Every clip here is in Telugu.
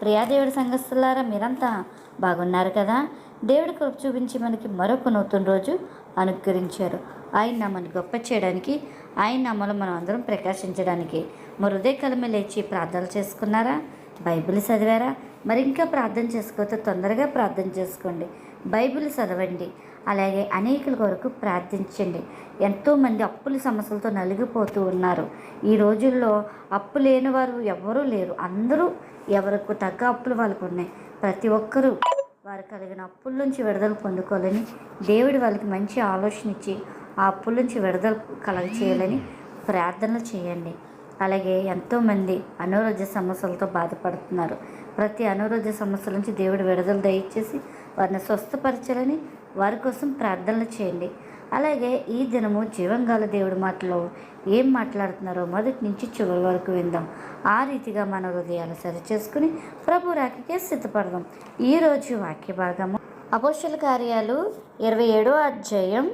ప్రియాదేవుడి సంఘస్థులారా మీరంతా బాగున్నారు కదా? దేవుడి కృప చూపించి మనకి మరొక నూతన రోజు అనుగ్రహించారు. ఆయన నామని గొప్ప చేయడానికి ఆయన నామలు మనం అందరం ప్రకాశించడానికి మరి ఉదయకాలమే లేచి ప్రార్థనలు చేసుకున్నారా? బైబిల్ చదివారా? మరి ఇంకా ప్రార్థన చేసుకోతే తొందరగా ప్రార్థన చేసుకోండి. బైబిల్ చదవండి. అలాగే అనేకుల కొరకు ప్రార్థించండి. ఎంతోమంది అప్పుల సమస్యలతో నలిగిపోతూ ఉన్నారు. ఈ రోజుల్లో అప్పు లేని వారు ఎవరూ లేరు. అందరూ ఎవరికి తగ్గ అప్పులు వాళ్ళకు ఉన్నాయి. ప్రతి ఒక్కరూ వారు కలిగిన అప్పుల నుంచి విడుదల పొందుకోవాలని దేవుడు వాళ్ళకి మంచి ఆలోచన ఇచ్చి ఆ అప్పుల నుంచి విడుదల కలగ చేయాలని ప్రార్థనలు చేయండి. అలాగే ఎంతోమంది అనారోగ్య సమస్యలతో బాధపడుతున్నారు. ప్రతి అనారోగ్య సమస్యల నుంచి దేవుడు విడుదల దయచేసి వారిని స్వస్థపరచాలని వారి కోసం ప్రార్థనలు చేయండి. అలాగే ఈ దినము జీవంగాల దేవుడి మాటలో ఏం మాట్లాడుతున్నారో మొదటి నుంచి చివరి వరకు విందాం. ఆ రీతిగా మన హృదయాలు సరిచేసుకుని ప్రభు రాకకే సిద్ధపడదాం. ఈరోజు వాక్య భాగము. అపోషల కార్యాలు ఇరవై ఏడో అధ్యాయం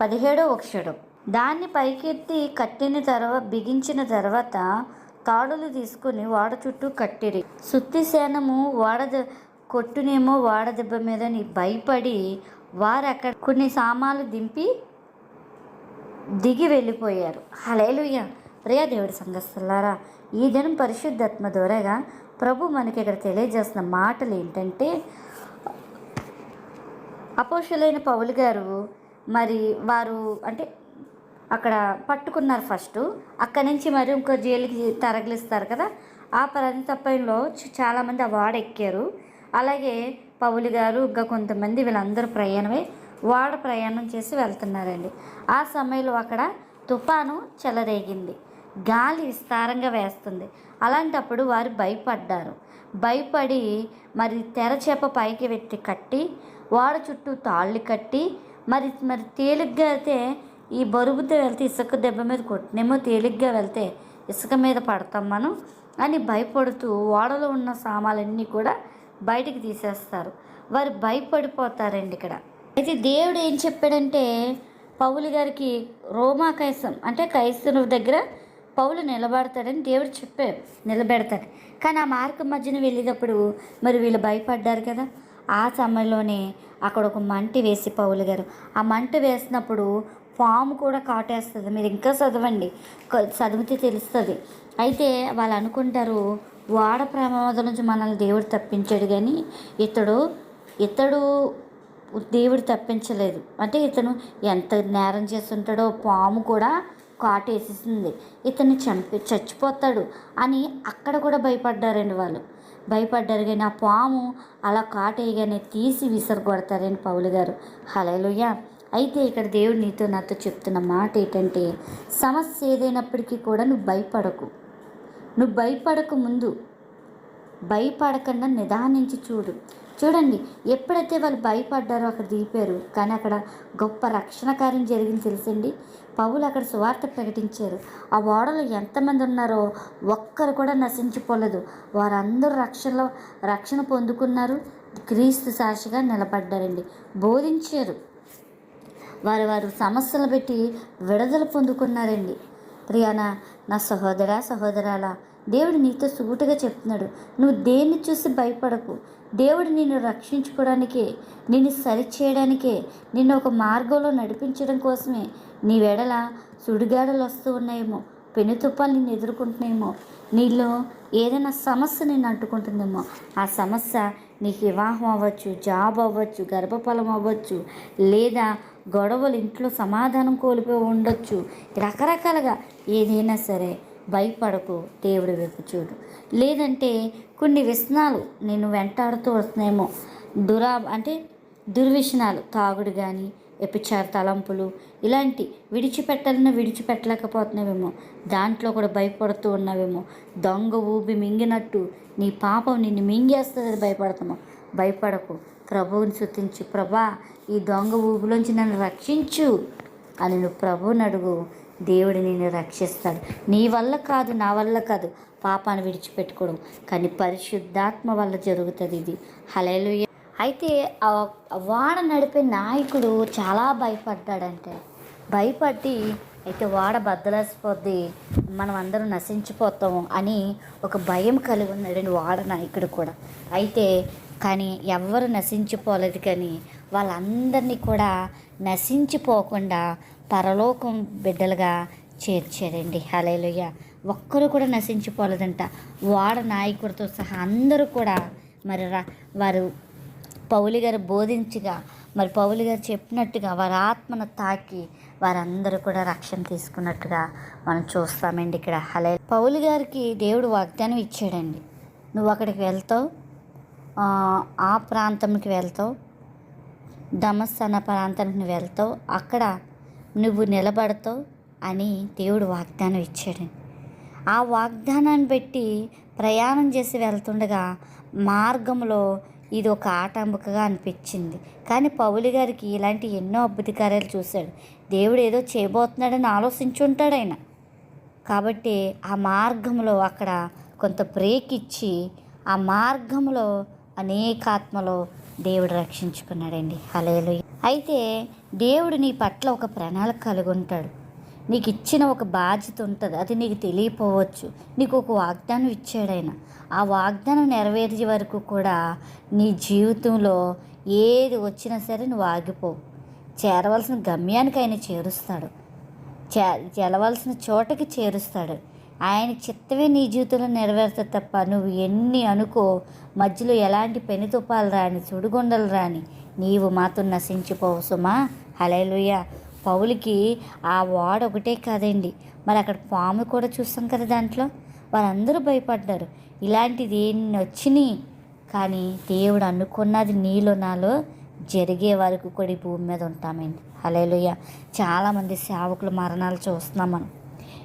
పదిహేడో అక్షరం దాన్ని పైకెత్తి కట్టిన తర్వాత బిగించిన తర్వాత తాడులు తీసుకుని వాడ చుట్టూ కట్టిరి. సుత్తి సేనము వాడ కొట్టునేమో వాడ దెబ్బ మీద భయపడి వారు అక్కడ కొన్ని సామాన్లు దింపి దిగి వెళ్ళిపోయారు. హలేలుయ్య ప్రియా దేవుడి సంఘస్థలారా ఈ దినం పరిశుద్ధాత్మ ద్వారాగా ప్రభు మనకి ఇక్కడ తెలియజేస్తున్న మాటలు ఏంటంటే అపోషులైన పౌలు గారు మరి వారు అంటే అక్కడ పట్టుకున్నారు ఫస్ట్. అక్కడి నుంచి మరి ఇంకో జైలుకి తరగలిస్తారు కదా. ఆ ప్రాంతపైలో చాలామంది ఆ వాడెక్కారు. అలాగే పౌలు గారు ఇంకా కొంతమంది వీళ్ళందరూ ప్రయాణమై వాడ ప్రయాణం చేసి వెళ్తున్నారండి. ఆ సమయంలో అక్కడ తుఫాను చెలరేగింది. గాలి విస్తారంగా వేస్తుంది. అలాంటప్పుడు వారు భయపడ్డారు. భయపడి మరి తెరచేప పైకి పెట్టి కట్టి వాడ చుట్టూ తాళ్ళు కట్టి మరి మరి తేలిగ్గా అయితే ఈ బరువుతో వెళ్తే ఇసుక దెబ్బ మీద కొట్టినేమో తేలిగ్గా వెళ్తే ఇసుక మీద పడతాం మనం అని భయపడుతూ ఓడలో ఉన్న సామాన్లన్నీ కూడా బయటికి తీసేస్తారు. వారు భయపడిపోతారండి ఇక్కడ. అయితే దేవుడు ఏం చెప్పాడంటే పౌలు గారికి రోమా కైసం అంటే కైసను దగ్గర పౌలు నిలబడతాడని దేవుడు చెప్పాడు నిలబెడతాడు. కానీ ఆ మార్గం మధ్యన వెళ్ళేటప్పుడు మరి వీళ్ళు భయపడ్డారు కదా. ఆ సమయంలోనే అక్కడ ఒక మంట వేసి పౌలు గారు ఆ మంట వేసినప్పుడు పాము కూడా కాటేస్తుంది. మీరు ఇంకా చదవండి. చదివితే తెలుస్తుంది. అయితే వాళ్ళు అనుకుంటారు వాడ ప్రమాదం నుంచి మనల్ని దేవుడు తప్పించాడు కానీ ఇతడు ఇతడు దేవుడు తప్పించలేదు. అంటే ఇతను ఎంత నేరం చేస్తుంటాడో పాము కూడా కాటేసేసింది. ఇతను చంపి చచ్చిపోతాడు అని అక్కడ కూడా భయపడ్డారండి వాళ్ళు. భయపడ్డారు కానీ ఆ పాము అలా కాటేయగానే తీసి విసరగొడతారని పౌలు గారు. హలలుయ అయితే ఇక్కడ దేవుడు నీతో నాతో చెప్తున్న మాట ఏంటంటే సమస్య ఏదైనప్పటికీ కూడా నువ్వు భయపడకు. నువ్వు భయపడక ముందు. భయపడకుండా నిదానించి చూడు. చూడండి ఎప్పుడైతే వాళ్ళు భయపడ్డారో అక్కడ దిగిపోయారు. కానీ అక్కడ గొప్ప రక్షణ కార్యం జరిగింది తెలుసండి. పౌలు అక్కడ సువార్త ప్రకటించారు. ఆ ఓడలో ఎంతమంది ఉన్నారో ఒక్కరు కూడా నశించిపోలేదు. వారందరూ రక్షణలో రక్షణ పొందుకున్నారు. క్రీస్తు సాక్షిగా నిలబడ్డారండి. బోధించారు. వారు వారు సమస్యలు పెట్టి విడుదల పొందుకున్నారండి. ప్రియానా నా సహోదరా సహోదరాలా దేవుడు నీతో సూటుగా చెప్తున్నాడు. నువ్వు దేన్ని చూసి భయపడకు. దేవుడు నిన్ను రక్షించుకోవడానికే నిన్ను సరిచేయడానికే నిన్ను ఒక మార్గంలో నడిపించడం కోసమే నీ వెడల సుడిగాడలు వస్తూ ఉన్నాయేమో పెను తుప్పాలు నిన్ను ఎదుర్కొంటున్నాయేమో నీలో ఏదైనా సమస్య నిన్ను అంటుకుంటుందేమో ఆ సమస్య నీకు వివాహం అవ్వచ్చు జాబ్ అవ్వచ్చు గర్భఫలం అవ్వచ్చు లేదా గొడవలు ఇంట్లో సమాధానం కోల్పోయి ఉండొచ్చు. రకరకాలుగా ఏదైనా సరే భయపడకు దేవుడి వైపు చూడు. లేదంటే కొన్ని వ్యసనాలు నేను వెంటాడుతూ వస్తున్నాయేమో. దురా అంటే దుర్వ్యసనాలు తాగుడు కానీ వ్యభిచార తలంపులు ఇలాంటి విడిచిపెట్టాలన్నా విడిచిపెట్టలేకపోతున్నావేమో. దాంట్లో కూడా భయపడుతూ ఉన్నావేమో. దొంగ ఊబి మింగినట్టు నీ పాపం నిన్ను మింగేస్తుంది భయపడతాము. భయపడకు. ప్రభువుని శుతించు ప్రభా ఈ దొంగ ఊపులోంచి నన్ను రక్షించు. అని నువ్వు ప్రభువుని అడుగు. దేవుడు నిన్ను రక్షిస్తాడు. నీ వల్ల కాదు నా వల్ల కాదు. పాపాన్ని విడిచిపెట్టుకోవడం కానీ పరిశుద్ధాత్మ వల్ల జరుగుతుంది ఇది. హలేలు అయితే వాడ నడిపే నాయకుడు చాలా భయపడ్డాడంటే భయపడి అయితే వాడ బద్దలేసిపోద్ది మనం అందరం నశించిపోతాము అని ఒక భయం కలిగి ఉన్నాడండి వాడ నాయకుడు కూడా. అయితే కానీ ఎవ్వరు నశించిపోలేదు కానీ వాళ్ళందరినీ కూడా నశించిపోకుండా పరలోకం బిడ్డలుగా చేర్చాడండి. హలేలుయ్య ఒక్కరు కూడా నశించిపోలేదంట. వాడ నాయకుడితో సహా అందరూ కూడా మరి రా- వారు పౌలి గారు బోధించగా మరి పౌలి గారు చెప్పినట్టుగా వారి ఆత్మను తాకి వారందరూ కూడా రక్షణ తీసుకున్నట్టుగా మనం చూస్తామండి ఇక్కడ. హలే పౌలి గారికి దేవుడు వాగ్దానం ఇచ్చాడండి. నువ్వు అక్కడికి వెళ్తావు ఆ, ప్రాంతంకి వెళ్తావు. దమస్ అన్న ప్రాంతానికి వెళ్తావు. అక్కడ నువ్వు నిలబడతావు అని దేవుడు వాగ్దానం ఇచ్చాడు. ఆ వాగ్దానాన్ని పెట్టి ప్రయాణం చేసి వెళ్తుండగా మార్గంలో ఇది ఒక ఆటంబకగా అనిపించింది. కానీ పౌలి గారికి ఇలాంటి ఎన్నో అద్భుత కార్యాలు చూశాడు. దేవుడు ఏదో చేయబోతున్నాడని ఆలోచించుంటాడు ఆయన. కాబట్టి ఆ మార్గంలో అక్కడ కొంత బ్రేక్ ఇచ్చి ఆ మార్గంలో అనేక ఆత్మలో దేవుడు రక్షించుకున్నాడండి. హలేలు అయితే దేవుడు నీ పట్ల ఒక ప్రణాళిక కలిగి ఉంటాడు నీకు ఇచ్చిన ఒక బాధ్యత ఉంటుంది. అది నీకు తెలియపోవచ్చు. నీకు ఒక వాగ్దానం ఇచ్చాడు ఆయన. ఆ వాగ్దానం నెరవేర్చే వరకు కూడా నీ జీవితంలో ఏది వచ్చినా సరే నువ్వు ఆగిపోవు చేరవలసిన గమ్యానికి ఆయన చేరుస్తాడు. చే వెళ్ళవలసిన చోటకి చేరుస్తాడు. ఆయన చిత్తమే నీ జీవితంలో నెరవేరుతా తప్ప నువ్వు ఎన్ని అనుకో మధ్యలో ఎలాంటి పెనుతుపాలు రాని సుడిగుండలు రాని నీవు మాత్రం నశించిపోవు సుమా. హలేలుయ్య పౌలికి ఆ వాడ ఒకటే కాదండి. మరి అక్కడ పాము కూడా చూస్తాం కదా దాంట్లో? వారందరూ భయపడ్డారు. ఇలాంటిది ఎన్ని వచ్చినాయి? కానీ దేవుడు అనుకున్నది నీలో నాలో జరిగే వరకు కూడా ఈ భూమి మీద ఉంటామండి. హలేలుయ్య చాలామంది సేవకుల మరణాలు చూస్తున్నాం మనం.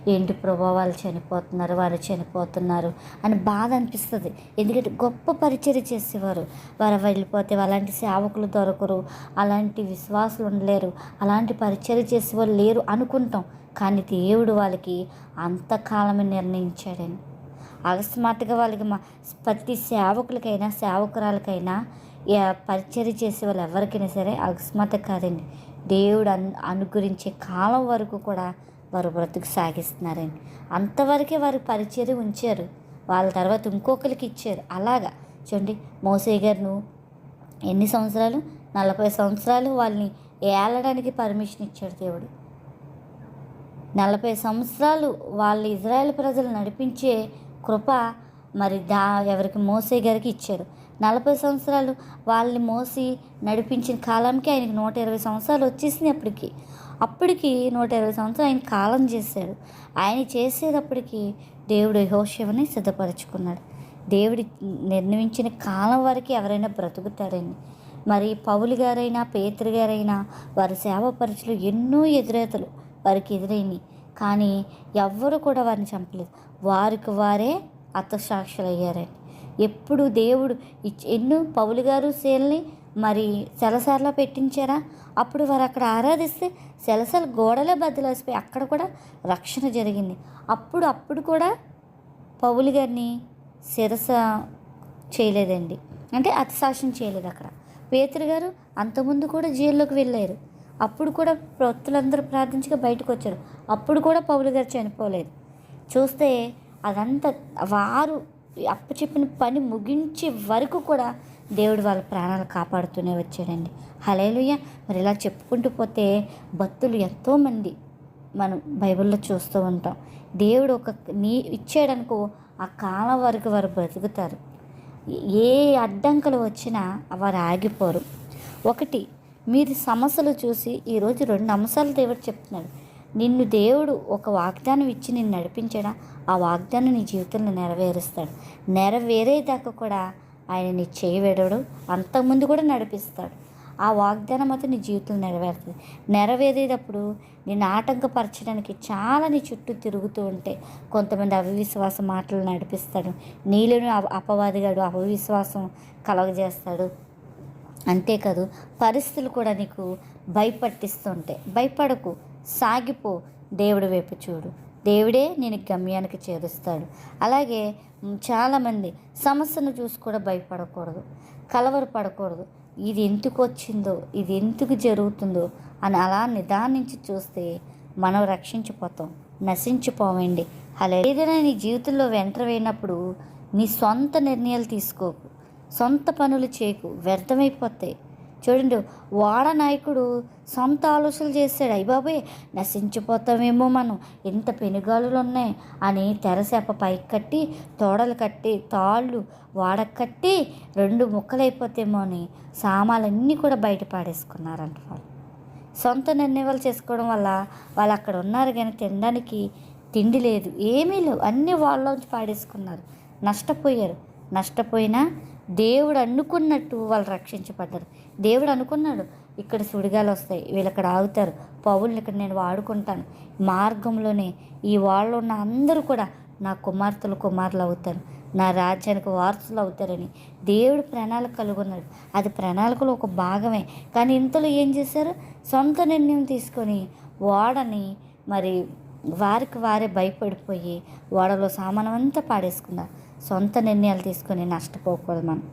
ఏంటి ప్రభా వాళ్ళు చనిపోతున్నారు వారు చనిపోతున్నారు అని బాధ అనిపిస్తుంది. ఎందుకంటే గొప్ప పరిచయం చేసేవారు. వారు వెళ్ళిపోతే అలాంటి సేవకులు దొరకరు అలాంటి విశ్వాసులు ఉండలేరు అలాంటి పరిచయం చేసేవారు లేరు అనుకుంటాం. కానీ దేవుడు వాళ్ళకి అంతకాలమే నిర్ణయించాడని అకస్మాత్తుగా వాళ్ళకి మా ప్రతి సేవకులకైనా సేవకురాలకైనా పరిచయం చేసే వాళ్ళు ఎవరికైనా సరే అకస్మాత్ కాదండి. దేవుడు అను అనుగురించే కాలం వరకు కూడా వారు బ్రతుకు సాగిస్తున్నారని. అంతవరకే వారు పరిచర్య ఉంచారు. వాళ్ళ తర్వాత ఇంకొకరికి ఇచ్చారు. అలాగా? చూడండి మోసే గారును ఎన్ని సంవత్సరాలు? నలభై సంవత్సరాలు వాళ్ళని ఏలడానికి పర్మిషన్ ఇచ్చాడు దేవుడు. నలభై సంవత్సరాలు వాళ్ళు ఇజ్రాయెల్ ప్రజలు నడిపించే కృప మరి దా ఎవరికి? మోసే గారికి ఇచ్చారు నలభై సంవత్సరాలు వాళ్ళని మోసి నడిపించిన కాలానికి ఆయనకి నూట ఇరవై సంవత్సరాలు వచ్చేసింది అప్పటికి నూట ఇరవై సంవత్సరాలు ఆయన కాలం చేశాడు. ఆయన చేసేటప్పటికి దేవుడు యహోశివని సిద్ధపరచుకున్నాడు. దేవుడి నిర్ణయించిన కాలం వరకు ఎవరైనా బ్రతుకుతారని మరి పౌలు గారైనా పేతురు గారైనా వారి సేవ పరిచయలు ఎన్నో ఎదురేతలు వారికి ఎదురైనవి కానీ ఎవ్వరు కూడా వారిని చంపలేదు. వారికి వారే అర్థసాక్షులు అయ్యారని ఎప్పుడు దేవుడు ఎన్నో పౌలు గారు సేల్ని మరి సెలసార్లా పెట్టించారా? అప్పుడు వారు అక్కడ ఆరాధిస్తే సెలసల గోడలే బద్దలేసిపోయి అక్కడ కూడా రక్షణ జరిగింది. అప్పుడు అప్పుడు కూడా పౌలు గారిని శిరస చేయలేదండి. అంటే అతిశాసం చేయలేదు అక్కడ. పేతురు గారు అంతకుముందు కూడా జైల్లోకి వెళ్ళారు. అప్పుడు కూడా భక్తులందరూ ప్రార్థించగా బయటకు వచ్చారు. అప్పుడు కూడా పౌలు గారు చనిపోలేదు. చూస్తే అదంతా వారు అప్పు చెప్పిన పని ముగించే వరకు కూడా దేవుడు వాళ్ళ ప్రాణాలు కాపాడుతూనే వచ్చాడండి. హలేలుయ్య మరి ఇలా చెప్పుకుంటూ పోతే భక్తులు ఎంతోమంది మనం బైబిల్లో చూస్తూ ఉంటాం. దేవుడు ఒక నీ ఇచ్చాడనుకో ఆ కాలం వరకు వారు బ్రతుకుతారు. ఏ అడ్డంకులు వచ్చినా వారు ఆగిపోరు. ఒకటి మీరు సమస్యలు చూసి ఈరోజు రెండు అంశాలు దేవుడు చెప్తున్నాడు. నిన్ను దేవుడు ఒక వాగ్దానం ఇచ్చి నిన్ను నడిపించడా ఆ వాగ్దానం నీ జీవితంలో నెరవేరుస్తాడు. నెరవేరేదాకా కూడా ఆయన నీ చేయి విడవడు అంతకుముందు కూడా నడిపిస్తాడు. ఆ వాగ్దానం మాత్రం నీ జీవితంలో నెరవేరుతుంది. నెరవేరేటప్పుడు నేను ఆటంకపరచడానికి చాలా నీ చుట్టూ తిరుగుతూ ఉంటే కొంతమంది అవివిశ్వాస మాటలు నడిపిస్తాడు. నీలోని అపవాదిగాడు అపవిశ్వాసం కలగజేస్తాడు. అంతేకాదు పరిస్థితులు కూడా నీకు భయపట్టిస్తుంటాయి భయపడకు. సాగిపో దేవుడి వైపు చూడు. దేవుడే నేను గమ్యానికి చేరుస్తాడు అలాగే చాలామంది సమస్యను చూసి కూడా భయపడకూడదు కలవరు పడకూడదు. ఇది ఎందుకు వచ్చిందో ఇది ఎందుకు జరుగుతుందో అని అలా నిదానించి చూస్తే మనం రక్షించిపోతాం నశించిపోవండి. అలా ఏదైనా నీ జీవితంలో వెంటర్ వేయినప్పుడు నీ సొంత నిర్ణయాలు తీసుకోకు సొంత పనులు చేయకు వ్యర్థమైపోతాయి. చూడండి వాడ నాయకుడు సొంత ఆలోచనలు చేశాడు అయ్య బాబాయ్ నశించిపోతామేమో మనం. ఇంత పెనుగాలులు ఉన్నాయి అని తెరసేప పైకి కట్టి తోడలు కట్టి తాళ్ళు వాడకు కట్టి రెండు ముక్కలైపోతేమో అని సామాన్లన్నీ కూడా బయట పాడేసుకున్నారంట వాళ్ళు. సొంత నిర్ణయాలు చేసుకోవడం వల్ల వాళ్ళు అక్కడ ఉన్నారు కానీ తినడానికి తిండి లేదు. ఏమీ లేవు. అన్నీ వాళ్ళలోంచి పాడేసుకున్నారు. నష్టపోయారు. నష్టపోయినా దేవుడు అనుకున్నట్టు వాళ్ళు రక్షించబడ్డారు. దేవుడు అనుకున్నాడు ఇక్కడ సుడిగాలు వస్తాయి వీళ్ళు ఇక్కడ ఆగుతారు పౌల్ని ఇక్కడ నేను వాడుకుంటాను. మార్గంలోనే ఈ వాళ్ళు ఉన్న అందరూ కూడా నా కుమార్తెలు కుమారులు అవుతారు నా రాజ్యానికి వారసులు అవుతారని దేవుడు ప్రణాళిక కలుగున్నాడు అది ప్రణాళికలో ఒక భాగమే. కానీ ఇంతలో ఏం చేశారు? సొంత నిర్ణయం తీసుకొని ఓడని మరి వారికి వారే భయపడిపోయి ఓడలో సామానం అంతా పాడేసుకున్నారు. సొంత నిర్ణయాలు తీసుకొని నష్టపోకూడదు మనం.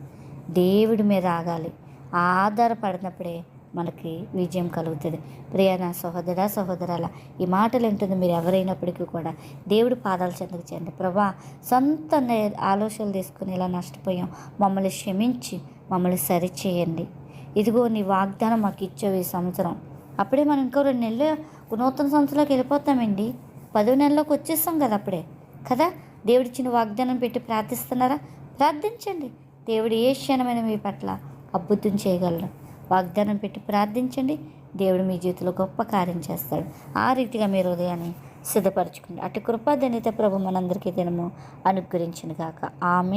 దేవుడి మీద ఆగాలి. ఆధారపడినప్పుడే మనకి విజయం కలుగుతుంది. ప్రియాణ సహోదర సహోదరాల ఈ మాటలు ఉంటుంది మీరు ఎవరైనప్పటికీ కూడా దేవుడి పాదాలు చెందుకు చేయండి ప్రభా సొంత ఆలోచనలు తీసుకుని ఇలా నష్టపోయాం? మమ్మల్ని క్షమించి మమ్మల్ని సరిచేయండి. ఇదిగో నీ వాగ్దానం మాకు ఇచ్చావు ఈ సంవత్సరం. అప్పుడే మనం ఇంకో రెండు నెలలు నూతన సంవత్సరంలోకి వెళ్ళిపోతామండి. పదో నెలలోకి వచ్చేస్తాం కదా అప్పుడే. కదా? దేవుడిచ్చిన వాగ్దానం పెట్టి ప్రార్థిస్తున్నారా? ప్రార్థించండి. దేవుడు ఏ క్షణమైన మీ పట్ల అద్భుతం చేయగలరు వాగ్దానం పెట్టి ప్రార్థించండి. దేవుడు మీ జీవితంలో గొప్ప కార్యం చేస్తాడు. ఆ రీతిగా మీరు ఉదయాన్ని సిద్ధపరచుకోండి. అటు కృపాధనిత ప్రభు మనందరికీ దినము అనుగ్రహించిన గాక ఆమె